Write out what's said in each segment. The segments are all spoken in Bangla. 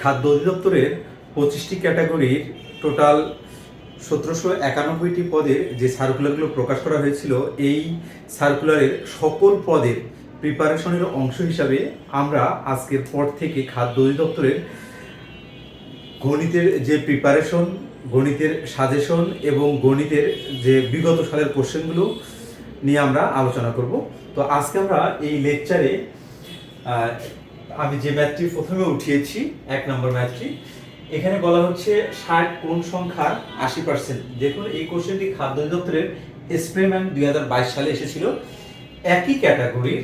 খাদ্য অধিদপ্তরের পঁচিশটি ক্যাটাগরির টোটাল সতেরোশো একানব্বইটি পদের যে সার্কুলারগুলো প্রকাশ করা হয়েছিল, এই সার্কুলারের সকল পদের প্রিপারেশনের অংশ হিসাবে আমরা আজকের পর থেকে খাদ্য অধিদপ্তরের গণিতের যে প্রিপারেশন গণিতের সাজেশন এবং গণিতের যে বিগত সালের কোশ্চেনগুলো নিয়ে আমরা আলোচনা করব। তো আজকে আমরা এই লেকচারে আমি যে ম্যাথটি প্রথমে উঠিয়েছি, এক নম্বর ম্যাথটি এখানে বলা হচ্ছে ষাট কোন সংখ্যার আশি পার্সেন্ট দেখুন, এই কোশ্চেনটি খাদ্য অধিদপ্তরের এক্সপেরিমেন্ট দুই হাজার বাইশ সালে এসেছিল। একই ক্যাটাগরির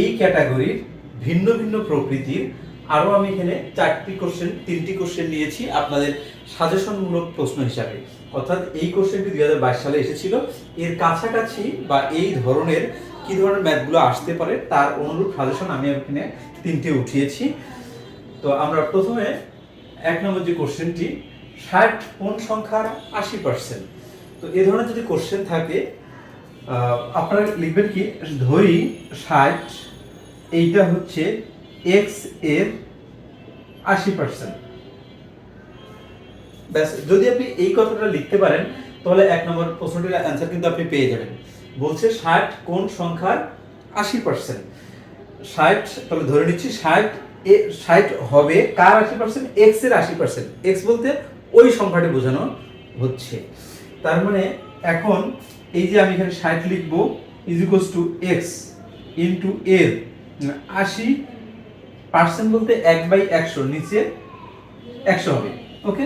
এই ক্যাটাগরির ভিন্ন ভিন্ন প্রকৃতির আরও আমি এখানে চারটি কোশ্চেন তিনটি কোশ্চেন নিয়েছি আপনাদের সাজেশনমূলক প্রশ্ন হিসাবে। অর্থাৎ এই কোশ্চেনটি দুই হাজার বাইশ সালে এসেছিল। এর কাছাকাছি বা এই ধরনের কি ধরনের ম্যাথগুলো আসতে পারে তার অনুরূপ সাজেশন আমি এখানে তিনটে উঠিয়েছি। তো আমরা প্রথমে এক নম্বর যে কোশ্চেনটি ষাট কোন সংখ্যার আশি পার্সেন্ট তো এ ধরনের যদি কোশ্চেন থাকে আপনারা লিখবেন কি, ধরি ষাট, এইটা হচ্ছে এক্সের আশি পার্সেন্ট ব্যাস, যদি আপনি এই কথাটা লিখতে পারেন, তাহলে এক নম্বর প্রশ্নটির অ্যান্সার কিন্তু আপনি পেয়ে যাবেন। বলছে ষাট কোন সংখ্যার আশি পার্সেন্ট ষাট, তাহলে ধরে নিচ্ছি ষাট এ, ষাট হবে কার আশি পার্সেন্ট এক্সের আশি পার্সেন্ট এক্স বলতে ওই সংখ্যাটি বোঝানো হচ্ছে। তার মানে এখন এই যে আমি এখানে ষাট লিখব is equals to x into এর আশি পার্সেন্ট বলতে এক বাই একশো, নিচে একশো হবে। ওকে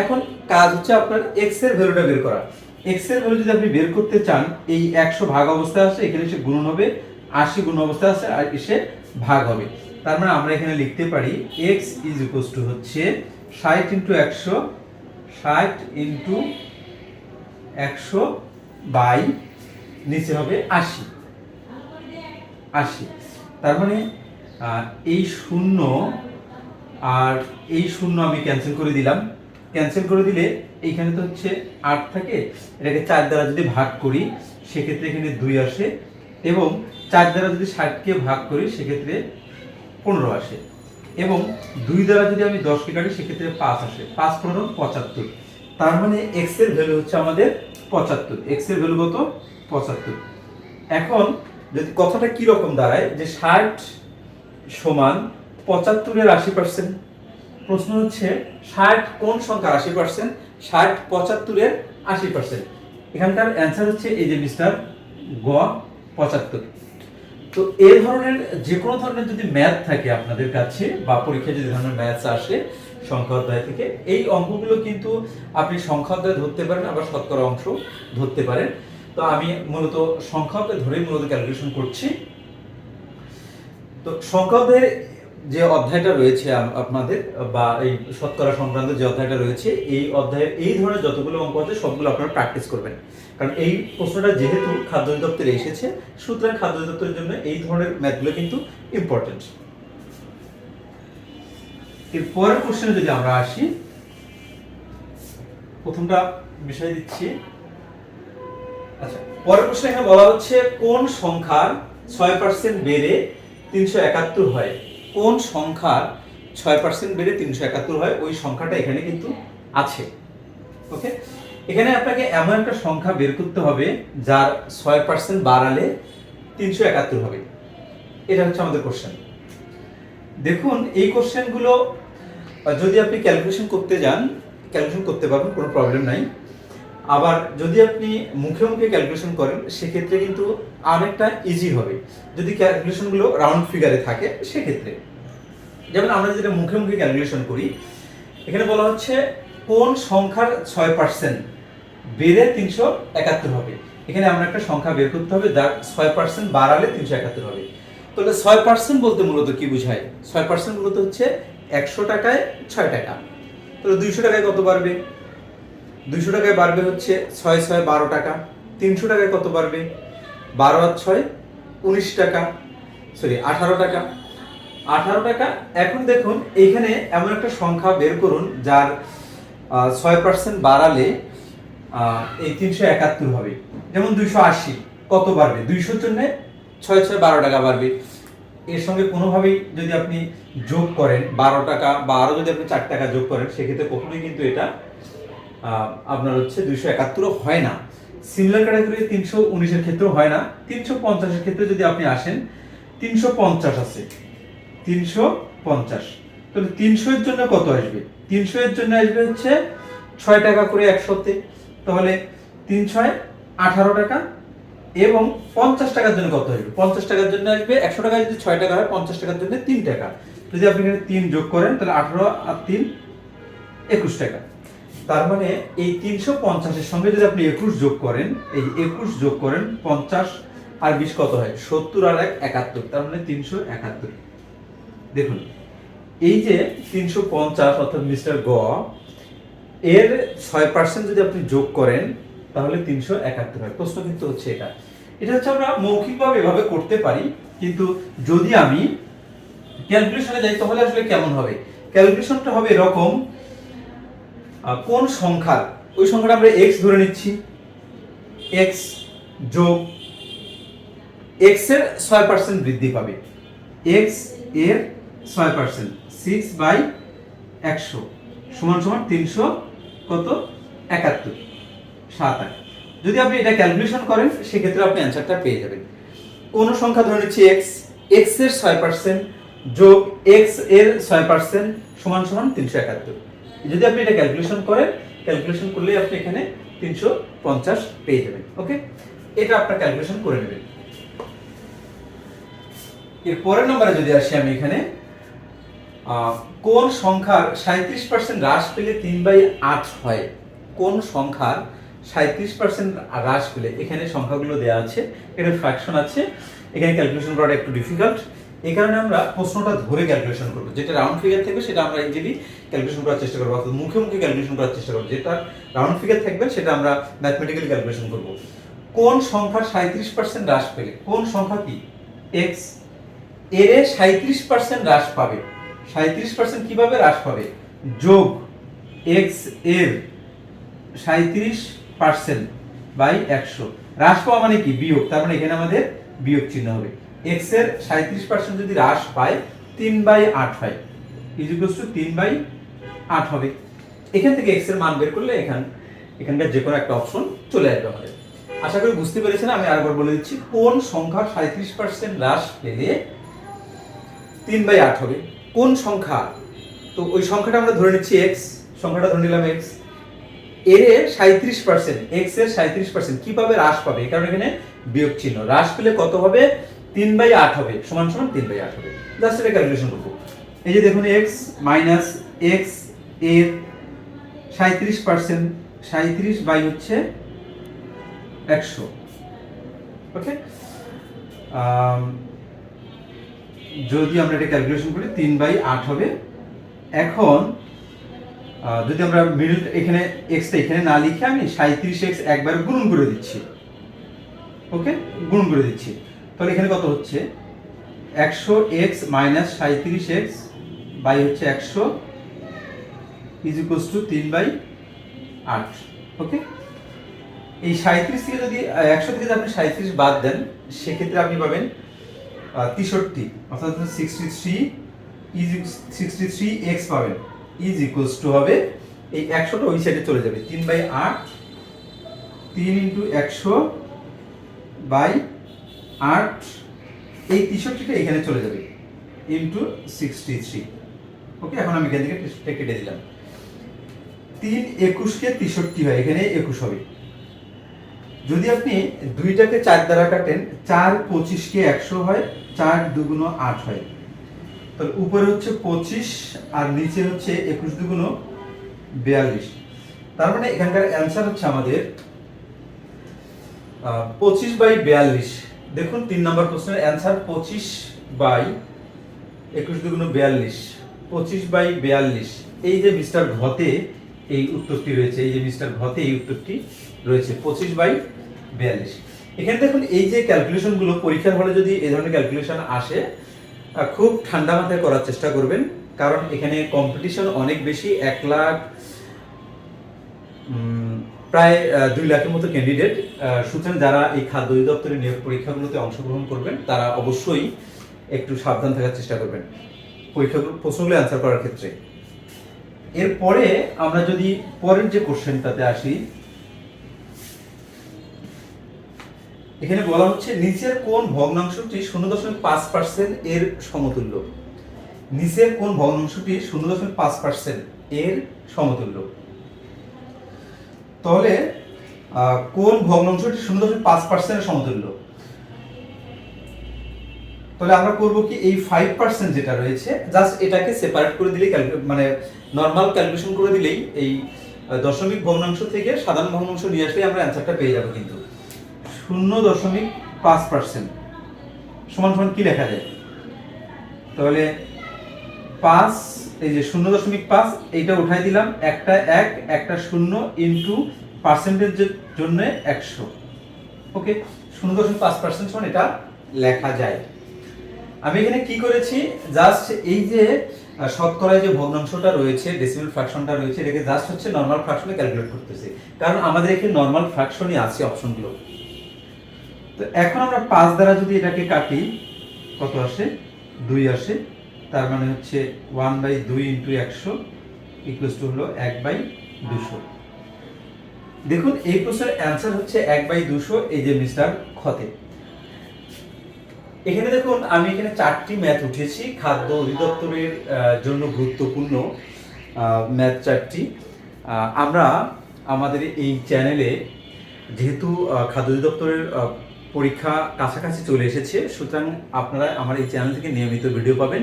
এখন কাজ হচ্ছে আপনার এক্সের ভ্যালুটা বের করা এক্সের ভ্যালু যদি আপনি বের করতে চান, এই একশো ভাগ অবস্থায় আছে এখানে এসে গুণন হবে, আশি গুণ অবস্থায় আছে আর এসে ভাগ হবে। তার মানে আমরা এখানে লিখতে পারি এক্স ইজ ইকুয়ালস টু হচ্ছে ষাট ইন্টু একশো, ষাট ইন্টু একশো বাই, নিচে হবে আশি। আশি। তার মানে এই শূন্য, আর এই শূন্য আমি ক্যান্সেল করে দিলাম। ক্যান্সেল করে দিলে এইখানে তো হচ্ছে আট থাকে, এটাকে চার দ্বারা যদি ভাগ করি, সেক্ষেত্রে এখানে দুই আসে, এবং চার দ্বারা যদি ষাটকে ভাগ করি, সেক্ষেত্রে পনেরো আসে। এবং দুই দ্বারা যদি আমি দশকে কাটি, সেক্ষেত্রে পাঁচ আসে। পাঁচ, পনেরো, পঁচাত্তর। তার মানে এক্সের ভ্যালু হচ্ছে আমাদের পঁচাত্তর। এক্সের ভ্যালু কত? পঁচাত্তর। এখন যদি কথাটা কি রকম দাঁড়ায়, যে ষাট সমান পঁচাত্তরের আশি পার্সেন্ট প্রশ্ন হচ্ছে, ষাট কোন সংখ্যার আশি পার্সেন্ট ষাট পঁচাত্তরের আশি পার্সেন্ট এখানকার অ্যান্সার হচ্ছে এই যে মিস্টার গ, পঁচাত্তর। তো এই ধরনের যে কোনো ধরনের যদি ম্যাথ থাকে আপনাদের কাছে, বা পরীক্ষায় যদি ধরনের ম্যাথস আসে সংখ্যা অধ্যায় থেকে, এই অঙ্কগুলো কিন্তু আপনি সংখ্যা অধ্যায় ধরতে পারেন, আবার শতকরা অংশ ধরতে পারেন। তো আমি মূলত সংখ্যা অধ্যায় ধরেই মূলত ক্যালকুলেশন করছি। তো সংখ্যা অধ্যায়ের যে অধ্যায়টা রয়েছে আপনাদের, বা এই শতকরা সংক্রান্ত যে অধ্যায়টা রয়েছে, এই অধ্যায়ের এই ধরনের যতগুলো অঙ্ক আছে, সবগুলো আপনারা প্র্যাকটিস করবেন। কারণ এই প্রশ্নটা যেহেতু খাদ্য অধিদপ্তরে এসেছে, সুতরাং খাদ্য অধিদপ্তরের জন্য এই ধরনের ম্যাথগুলো কিন্তু ইম্পর্টেন্ট এর পরের কোশ্চেনে যদি আমরা আসি, প্রথমটা বিষয় দিচ্ছি। আচ্ছা পরের প্রশ্নে এখানে বলা হচ্ছে কোন সংখ্যার ছয় পার্সেন্ট বেড়ে তিনশো একাত্তর হয়? কোন সংখ্যার ছয় পার্সেন্ট বেড়ে তিনশো একাত্তর হয়, ওই সংখ্যাটা এখানে কিন্তু আছে। ওকে এখানে আপনাকে এমন একটা সংখ্যা বের করতে হবে যার ছয় পার্সেন্ট বাড়ালে তিনশো একাত্তর হবে। এটা হচ্ছে আমাদের কোশ্চেন দেখুন, এই কোশ্চেনগুলো যদি আপনি ক্যালকুলেশন করতে যান ক্যালকুলেশন করতে পারবেন, কোনো প্রবলেম নাই। আবার যদি আপনি মুখে মুখে ক্যালকুলেশন করেন, সেক্ষেত্রে কিন্তু আরেকটা ইজি হবে। যদি ক্যালকুলেশনগুলো রাউন্ড ফিগারে থাকে, সেক্ষেত্রে। যেমন আমরা যেটা মুখে মুখে ক্যালকুলেশন করি, এখানে বলা হচ্ছে কোন সংখ্যার ছয় পার্সেন্ট বেড়ে তিনশো একাত্তর হবে। এখানে আমরা একটা সংখ্যা বের করতে হবে, যার ছয় পার্সেন্ট বাড়ালে তিনশো একাত্তর হবে। তাহলে ছয় পার্সেন্ট বলতে মূলত কি বোঝায়? ছয় পার্সেন্ট মূলত হচ্ছে একশো টাকায় ছয় টাকা। তাহলে দুইশো টাকায় কত বাড়বে? দুইশো টাকায় বাড়বে হচ্ছে ছয় ছয় বারো টাকা। তিনশো টাকায় কত বাড়বে? বারো আর ছয়, উনিশ টাকা। সরি আঠারো টাকা। আঠারো টাকা, এখন দেখুন এইখানে এমন একটা সংখ্যা বের করুন যার ছয় পার্সেন্ট বাড়ালে এই তিনশো একাত্তর হবে। যেমন দুইশো আশি, কত বাড়বে? দুইশোর জন্য ছয় ছয় বারো টাকা বাড়বে। এর সঙ্গে কোনোভাবেই যদি আপনি যোগ করেন, বারো টাকা বা আরও যদি আপনি চার টাকা যোগ করেন, সেক্ষেত্রে কখনোই কিন্তু এটা আপনার হচ্ছে দুইশো একাত্তরও হয় না। সিমিলার ক্যাটাগরি তিনশো উনিশের ক্ষেত্রেও হয় না। তিনশো পঞ্চাশের ক্ষেত্রে যদি আপনি আসেন, তিনশো পঞ্চাশ আছে। তিনশো পঞ্চাশ। তাহলে তিনশো এর জন্য কত আসবে? তিনশো এর জন্য আসবে হচ্ছে ছয় টাকা করে একশোতে। তাহলে তিন ছয় আঠারো টাকা এবং পঞ্চাশ টাকার জন্য কত আসবে? পঞ্চাশ টাকার জন্য আসবে একশো টাকা, যদি ছয় টাকা হয়, পঞ্চাশ টাকার জন্য তিন টাকা। যদি আপনি এখানে তিন যোগ করেন, তাহলে আঠারো আর তিন, একুশ টাকা। তার মানে এই তিনশো পঞ্চাশের সঙ্গে যদি আপনি একুশ যোগ করেন, এই একুশ যোগ করেন, পঞ্চাশ আর বিশ কত হয়? সত্তর আর এক, একাত্তর। তার মানে তিনশো একাত্তর। দেখুন, এই যে তিনশো পঞ্চাশ অর্থাৎ মিস্টার গ, এর ছয় পার্সেন্ট যদি আপনি যোগ করেন, তাহলে তিনশো একাত্তর হয়। প্রশ্ন কিন্তু হচ্ছে এটা। এটা হচ্ছে আমরা মৌখিকভাবে এভাবে করতে পারি, কিন্তু যদি আমি ক্যালকুলেশনে যাই, তাহলে আসলে কেমন হবে? ক্যালকুলেশনটা হবে এরকম কোন সংখ্যা? ওই সংখ্যাটা আমরা এক্স ধরে নিচ্ছি। এক্স যোগ এক্সের ছয় পার্সেন্ট বৃদ্ধি পাবে। এক্সের ছয় পার্সেন্ট সিক্স বাই একশো সমান সমান তিনশো কত? একাত্তর, সাত আট। যদি আপনি এটা ক্যালকুলেশন করেন, সেক্ষেত্রে আপনি অ্যান্সারটা পেয়ে যাবেন। কোন সংখ্যা ধরে নিচ্ছি এক্স এক্সের ছয় পার্সেন্ট যোগ এক্সের ছয় পার্সেন্ট সমান সমান তিনশো একাত্তর। যদি আপনি এটা ক্যালকুলেশন করেন ক্যালকুলেশন করলেই আপনি এখানে তিনশো পঞ্চাশ পেয়ে যাবেন ওকে এটা আপনার ক্যালকুলেশন করে নেবেন। এর পরের নম্বরে যদি আসি আমি এখানে কোন সংখ্যার সাঁত্রিশ পার্সেন্ট হ্রাস পেলে তিন বাই আট হয়? কোন সংখ্যার সাঁত্রিশ পার্সেন্ট হ্রাস পেলে? এখানে সংখ্যাগুলো দেওয়া আছে এটা ফ্র্যাকশন আছে, এখানে ক্যালকুলেশন করাটা একটু ডিফিকাল্ট এই কারণে আমরা প্রশ্নটা ধরে ক্যালকুলেশন করব। যেটা রাউন্ড ফিগার থাকবে, সেটা আমরা ইজিলি ক্যালকুলেশন করার চেষ্টা করব। অর্থাৎ মুখে মুখে ক্যালকুলেশন করার চেষ্টা করব। যেটা রাউন্ড ফিগার থাকবে, সেটা আমরা ম্যাথমেটিক্যালি ক্যালকুলেশন করব। কোন সংখ্যার সাঁত্রিশ পার্সেন্ট হ্রাস পেলে? কোন সংখ্যা কি? এক্সের সাঁত্রিশ পার্সেন্ট হ্রাস পাবে। সাঁত্রিশ পার্সেন্ট কীভাবে হ্রাস পাবে? যোগ এক্সের সাঁত্রিশ পার্সেন্ট বাই একশো। হ্রাস পাওয়া মানে কি? বিয়োগ। তার মানে এখানে আমাদের বিয়োগ চিহ্ন হবে। এক্সের সাঁত্রিশ পার্সেন্ট যদি হ্রাস পায়, তিন বাই আট হয়। ইজিকলস টু তিন বাই আট হবে। এখান থেকে এক্সের মান বের করলে এখান, এখানকার যে কোনো একটা অপশন চলে আসবে আমাদের। আশা করি বুঝতে পেরেছেন, আমি আরেকবার বলে দিচ্ছি, কোন সংখ্যার সাঁত্রিশ পার্সেন্ট হ্রাস পেলে তিন বাই আট হবে? কোন সংখ্যা? তো ওই সংখ্যাটা আমরা ধরে নিচ্ছি এক্স সংখ্যাটা ধরে নিলাম এক্সের সাঁত্রিশ পার্সেন্ট এক্সের সাঁত্রিশ পার্সেন্ট কীভাবে হ্রাস পাবে? কারণ এখানে বিয়োগ চিহ্ন। হ্রাস পেলে কত হবে? তিন বাই আট হবে, সমান সমান তিন বাই আট হবে। জাস্ট এটা ক্যালকুলেশন করব। এই যে দেখুন এক্স মাইনাস এক্সের সাঁত্রিশ পার্সেন্ট সাঁত্রিশ বাই হচ্ছে একশো। ওকে যদি আমরা এটা ক্যালকুলেশন করি, তিন বাই আট হবে এখন যদি আমরা মিডল এখানে এক্সটা এখানে না লিখে আমি সাঁত্রিশ এক্স একবার গুণন করে দিচ্ছি। ওকে গুণন করে দিচ্ছি। তাহলে এখানে কত হচ্ছে? একশো এক্স মাইনাস সাঁত্রিশ এক্স বাই হচ্ছে একশো ইজ ইকুয়ালস টু তিন বাই আট, ওকে? এই সাঁত্রিশ থেকে যদি একশো থেকে যদি আপনি সাঁত্রিশ বাদ দেন, সেক্ষেত্রে আপনি পাবেন তেষট্টি, অর্থাৎ sixty three is sixty three x পাবেন। ইজ ইকুয়ালস টু হবে, এই একশোটা ওই সাইডে চলে যাবে, তিন বাই আট, তিন ইন্টু একশো বাই আট, এই তেষট্টিটা এখানে চলে যাবে ইন্টু সিক্সটি থ্রি ওকে এখন আমি এখান থেকে কেটে দিলাম। তিন একুশকে তেষট্টি হয়, এখানে একুশ হবে। যদি আপনি দুইটাকে চার দ্বারা কাটেন, চার পঁচিশকে একশো হয়, চার দুগুণ আট হয়। তাহলে উপরে হচ্ছে পঁচিশ, আর নিচে হচ্ছে একুশ দুগুণ বিয়াল্লিশ। তার মানে এখানকার অ্যান্সার হচ্ছে আমাদের পঁচিশ বাই বিয়াল্লিশ। দেখুন, তিন নম্বর প্রশ্নের অ্যান্সার পঁচিশ বাই একুশ দুগুণ বিয়াল্লিশ। পঁচিশ বাই বিয়াল্লিশ। এই যে মিস্টার ঘতে এই উত্তরটি রয়েছে, এই যে মিস্টার ঘতে এই উত্তরটি রয়েছে, পঁচিশ বাই বিয়াল্লিশ। এখানে দেখুন, এই যে ক্যালকুলেশনগুলো পরীক্ষার হলে যদি এই ধরনের ক্যালকুলেশন আসে খুব ঠান্ডা মাথায় করার চেষ্টা করবেন, কারণ এখানে কম্পিটিশন অনেক বেশি, এক লাখ প্রায় দুই লাখের মতো ক্যান্ডিডেট সুতরাং যারা এই খাদ্য অধিদপ্তরের নিয়োগ পরীক্ষাগুলোতে অংশগ্রহণ করবেন, তারা অবশ্যই একটু সাবধান থাকার চেষ্টা করবেন পরীক্ষাগুলো, প্রশ্নগুলো অ্যান্সার করার ক্ষেত্রে। এরপরে আমরা যদি পরের যে কোশ্চেনটাতে আসি, এখানে বলা হচ্ছে নিচের কোন ভগ্নাংশটি শূন্য দশমিক পাঁচ পার্সেন্ট এর সমতুল্য? নিচের কোন ভগ্নাংশটি শূন্য দশমিক পাঁচ পার্সেন্ট এর সমতুল্য? তাহলে কোন ভগ্নাংশটি শূন্য দশমিক পাঁচ পার্সেন্টের সমতুল্য? তাহলে আমরা করব কি, এই ফাইভ পার্সেন্ট যেটা রয়েছে জাস্ট এটাকে সেপারেট করে দিলেই মানে নর্মাল ক্যালকুলেশন করে দিলেই এই দশমিক ভগ্নাংশ থেকে সাধারণ ভগ্নাংশ নিয়ে আসলে আমরা অ্যান্সারটা পেয়ে যাব কিন্তু। শূন্য দশমিক পাঁচ পার্সেন্ট সমান সমান কি লেখা যায়? তাহলে পাঁচ, এই যে শূন্য দশমিক পাঁচ, এইটা উঠাই দিলাম, একটা এক, একটা শূন্য ইন্টু পার্সেন্টেজের জন্য একশো। ওকে শূন্য দশমিক পাঁচ পার্সেন্ট সমান এটা লেখা যায়। আমি এখানে কি করেছি? জাস্ট এই যে শতকরায় যে ভগ্নাংশটা রয়েছে ডেসিমেল ফ্র্যাকশনটা রয়েছে, এটাকে জাস্ট হচ্ছে নর্মাল ফ্র্যাকশনে ক্যালকুলেট করতেছি। কারণ আমাদের এখানে নর্মাল ফ্র্যাকশনই আছে অপশনগুলো। তো এখন আমরা পাঁচ দ্বারা যদি এটাকে কাটি, কত আসে? দুই আসে। তার মানে হচ্ছে ওয়ান বাই দুই ইন্টু একশো ইকুয়াস টু হলো এক বাই দুশো। দেখুন, এই প্রশ্নের অ্যান্সার হচ্ছে এক বাই দুশো, এই যে মিস্টার খতে। এখানে দেখুন, আমি এখানে চারটি ম্যাথ উঠিয়েছি খাদ্য অধিদপ্তরের জন্য গুরুত্বপূর্ণ ম্যাথ চারটি। আমরা আমাদের এই চ্যানেলে যেহেতু খাদ্য অধিদপ্তরের পরীক্ষা কাছাকাছি চলে এসেছে, সুতরাং আপনারা আমার এই চ্যানেল থেকে নিয়মিত ভিডিও পাবেন।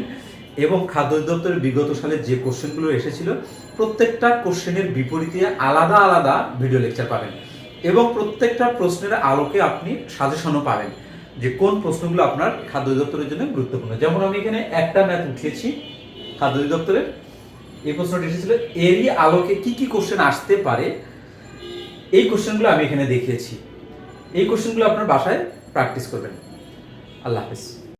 এবং খাদ্য অধিদপ্তরের বিগত সালে যে কোশ্চেনগুলো এসেছিল, প্রত্যেকটা কোশ্চেনের বিপরীতে আলাদা আলাদা ভিডিও লেকচার পাবেন। এবং প্রত্যেকটা প্রশ্নের আলোকে আপনি সাজেশনও পাবেন যে কোন প্রশ্নগুলো আপনার খাদ্য অধিদপ্তরের জন্য গুরুত্বপূর্ণ। যেমন আমি এখানে একটা ম্যাথ উঠিয়েছি খাদ্য অধিদপ্তরের। এই প্রশ্নটি এসেছিল, এরই আলোকে কি কি কোশ্চেন আসতে পারে? এই কোশ্চেনগুলো আমি এখানে দেখিয়েছি। এই কোশ্চেনগুলো আপনার বাসায় প্র্যাকটিস করবেন। আল্লাহ হাফিজ।